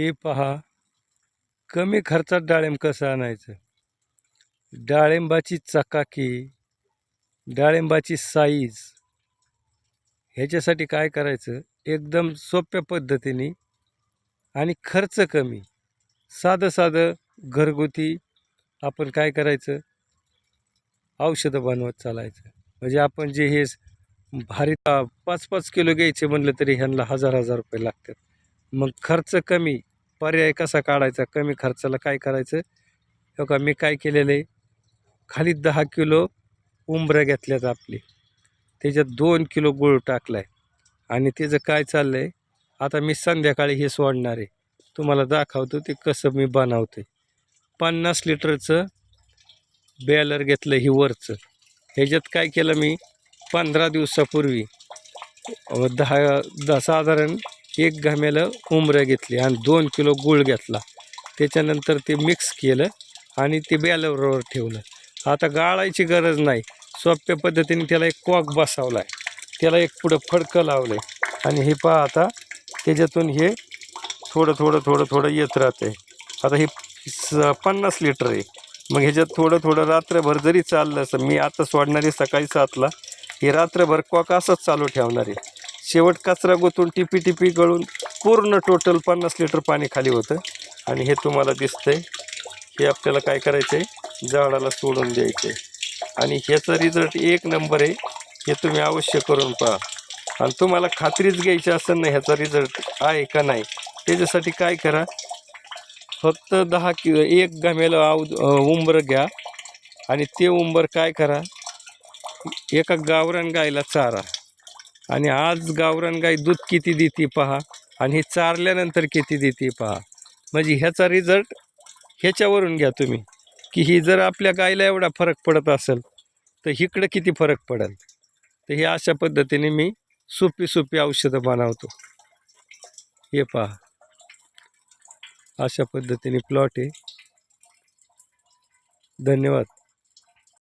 हे पहा. कमी खर्चात डाळिंब कसं आणायचं? डाळिंबाची चकाकी डाळिंबाची साईज ह्याच्यासाठी काय करायचं? एकदम सोप्या पद्धतीने आणि खर्च कमी. साधं साधं घरगुती आपण काय करायचं? औषधं बनवत चालायचं. म्हणजे आपण जे हे भारी पाच पाच किलो घ्यायचे म्हणलं तरी ह्यांना हजार हजार रुपये लागतात. मग खर्च कमी पर्याय कसा काढायचा कमी खर्चाला काय करायचं? हो का मी काय केलेलं आहे? खाली दहा किलो उंबऱ्या घेतल्यात आपली. त्याच्यात दोन किलो गुळ टाकला आहे आणि त्याचं काय चाललं आहे आता मी संध्याकाळी हे सोडणार आहे. तुम्हाला दाखवतो ते कसं मी बनवतो पन्नास लिटरचं बॅलर घेतलं ही वरचं. ह्याच्यात काय केलं मी? पंधरा दिवसापूर्वी दहा दहा साधारण एक घाम्याला उमऱ्या घेतली आणि दोन किलो गूळ घेतला. त्याच्यानंतर ते मिक्स केलं आणि ते बॅलरवर ठेवलं. आता गाळायची गरज नाही. सोप्या पद्धतीने त्याला एक कॉक बसवला आहे त्याला एक पुढं फडकं लावलं आहे आणि हे पहा आता त्याच्यातून हे थोडं थोडं थोडं थोडं येत राहतं आहे आता हे स पन्नास लिटर आहे. मग ह्याच्यात थोडं थोडं रात्रभर जरी चाललं असं मी आता सोडणार आहे सकाळी सातला. हे रात्रभर कॉक असंच चालू ठेवणार आहे. शेवट कचरा गोतून टिपी टिपी गळून पूर्ण टोटल पन्नास लिटर पाणी खाली होतं. आणि हे तुम्हाला दिसतंय. हे आपल्याला काय करायचं आहे झाडाला सोडून द्यायचं आहे आणि ह्याचा रिझल्ट एक नंबर आहे. हे तुम्ही अवश्य करून पहा. आणि तुम्हाला खात्रीच घ्यायची असेल ना ह्याचा रिझल्ट आहे का नाही? त्याच्यासाठी काय करा? फक्त दहा किलो एक गमेला आव उंबर घ्या. आणि ते उंबर काय करा? एका गावरान गायला चारा. आणि आज गावरान गाय दूध किती देते पहा? आणि हे चारल्यानंतर किती देते पहा? म्हणजे ह्याचा रिझल्ट ह्याच्यावरून घ्या तुम्ही. की ही जर आपल्या गायला एवढा फरक पडत असेल तर इकडं किती फरक पडेल? तर हे अशा पद्धतीने मी सोपी सोपी औषधं बनवतो. हे पहा. अशा पद्धतीने प्लॉट आहे. धन्यवाद.